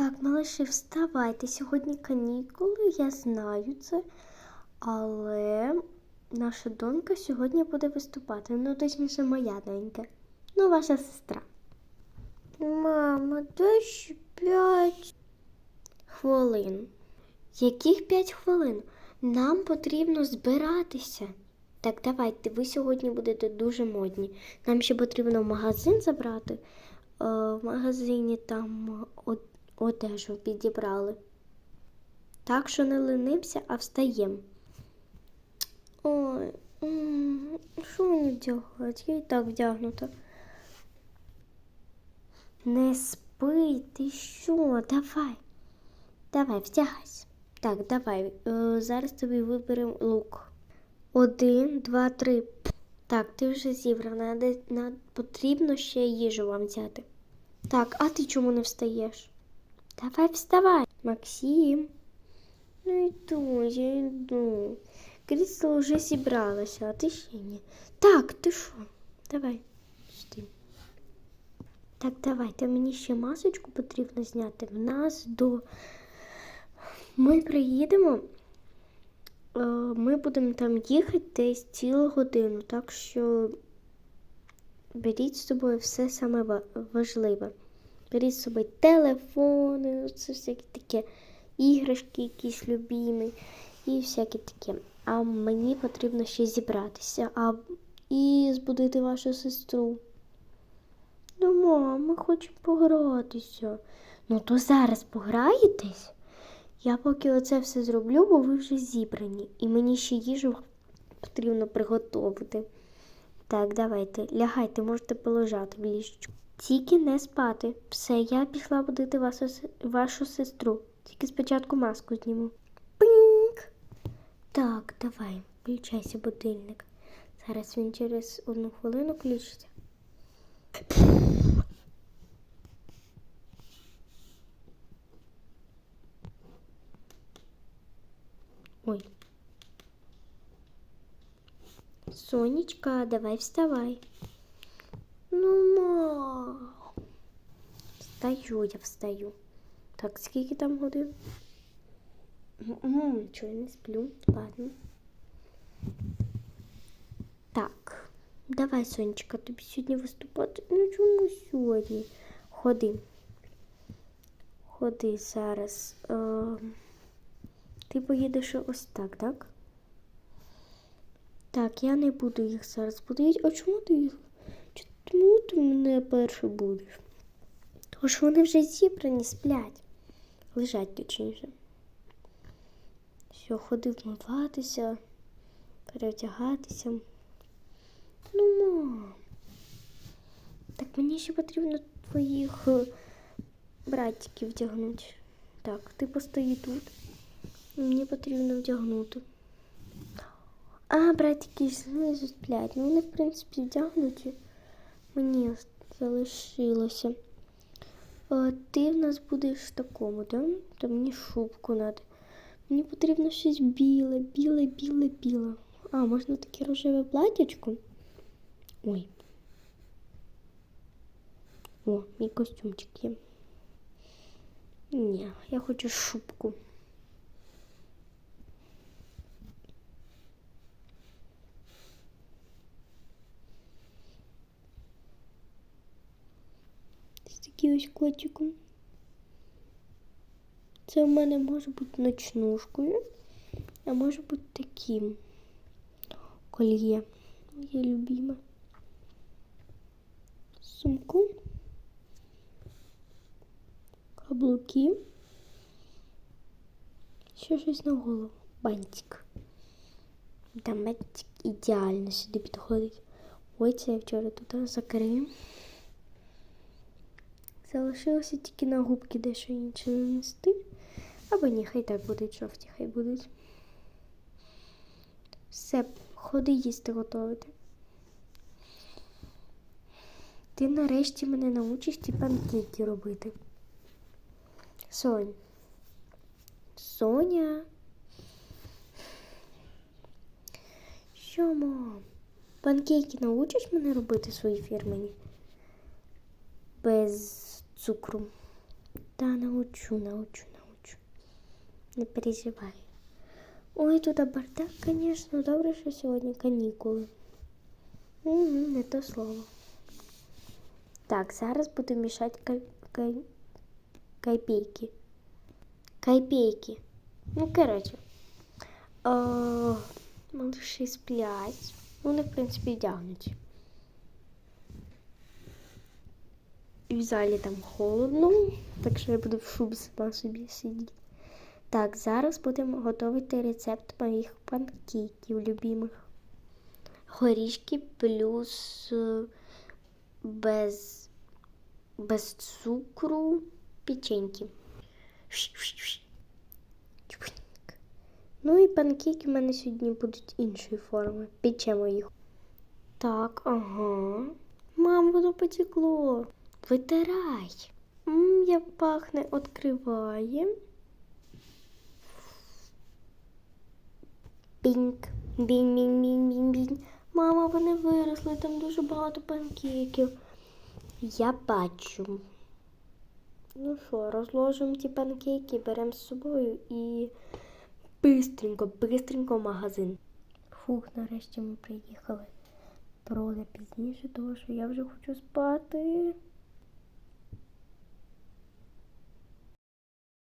Так, малыші, вставайте. Сьогодні канікули, я знаю це. Але наша донька сьогодні буде виступати. Ну, точніше, моя донька. Ну, ваша сестра. Мама, дай ще п'ять хвилин. Яких п'ять хвилин? Нам потрібно збиратися. Так, давайте, ви сьогодні будете дуже модні. Нам ще потрібно в магазин забрати. Е, в магазині там одежу підібрали. Так що не ленимося, а встаємо. Ой, що мені вдягати? Я і так вдягнута. Не спи, ти що? Давай. Давай, вдягайся. Так, давай. Е, зараз тобі виберемо лук. Один, два, три. Так, ти вже над- потрібно ще їжу вам взяти. Так, а ти чому не встаєш? Давай вставай. Максим. Ну йду, я йду. Крісло вже зібралося, а ти ще ні. Так, ти що? Давай. Сюди. Так, давайте мені ще масочку потрібно зняти. В нас до. Ми приїдемо. е, Ми будемо там їхати десь цілу годину, так що беріть з собою все саме важливе. Беріть з собою телефони, це всякі таке іграшки, якісь любімі і всяке таке. А мені потрібно ще зібратися а, і збудити вашу сестру. Ну, мам, ми хочемо погратися. Ну, то зараз пограєтесь. Я поки оце все зроблю, бо ви вже зібрані. І мені ще їжу потрібно приготувати. Так, давайте, лягайте, можете полежати в ліжечку. Тільки не спати. Все, я пішла будити вашу, вашу сестру. Тільки спочатку маску зніму. Пинк. Так, давай, включайся будильник. Зараз він через одну хвилину включиться. Ой. Сонечка, давай вставай. Ну, ма. Встаю, я встаю. Так, скільки там годин? Чого я не сплю? Ладно. Так, давай, Сонечка, тобі сьогодні виступати. Ну чому сьогодні? Ходи. Ходи зараз. Е, ти поїдеш ось так, так? Так, я не буду їх зараз будити. А чому ти їх? Чому ти мене перше будеш? Що вони вже зібрані, сплять. Лежать точніше. Все, ходи вмиватися, перевдягатися. Ну, мам. Так мені ще потрібно твоїх е, братиків вдягнути. Так, ти постої тут. Мені потрібно вдягнути. А, братики знизу сплять. Ну, вони, в принципі, вдягнуті. Мені залишилося. Ти в нас будеш в такому, да? То мені шубку треба. Мені потрібно щось біле, біле, біле, біле. А, можна таке рожеве платячко? Ой. О, мій костюмчик є. Ні, я хочу шубку. Ось такий ось котиком. Це у мене може бути ночнушкою, а може бути таким кольє. Моє любиме. Сумку. Каблуки. Ще щось на голову. Бантик. Там бантик ідеально сюди підходить. Ой, це я вчора тут закрию. Залишилося тільки на губки дещо інше нанести. Або ні, хай так будуть жовті, хай будуть. Все, ходи їсти готувати. Ти нарешті мене научиш ті панкейки робити. Сонь. Соня. Що, мам? Панкейки научиш мене робити свої фірмені? Без цукру. Та научу, научу, научу. Не переживай. Ой, тут бардак, звісно, добре, що сьогодні канікули. Угу, не то слово. Так, зараз буду мішати кай... Кай... кайпейки. Кайпейки. Ну, коротше. О, малыші сплять. Вони, в принципі, вдягнуті. В залі там холодно, так що я буду в шубі сама собі сидіти. Так, зараз будемо готувати рецепт моїх панкейків любимих. Горішки плюс е, без, без цукру печеньки. Ну і панкейки в мене сьогодні будуть іншої форми. Печемо їх. Так, ага. Мам, воно потекло. Витирай. М, як пахне, відкриваємо. Бінк, бінь, бінь, бінь, бінь, бінь. Мама, вони виросли, там дуже багато панкейків. Я бачу. Ну що, розложимо ті панкейки, беремо з собою і бистренько, бистренько в магазин. Фух, нарешті ми приїхали. Правда, пізніше, тому що я вже хочу спати.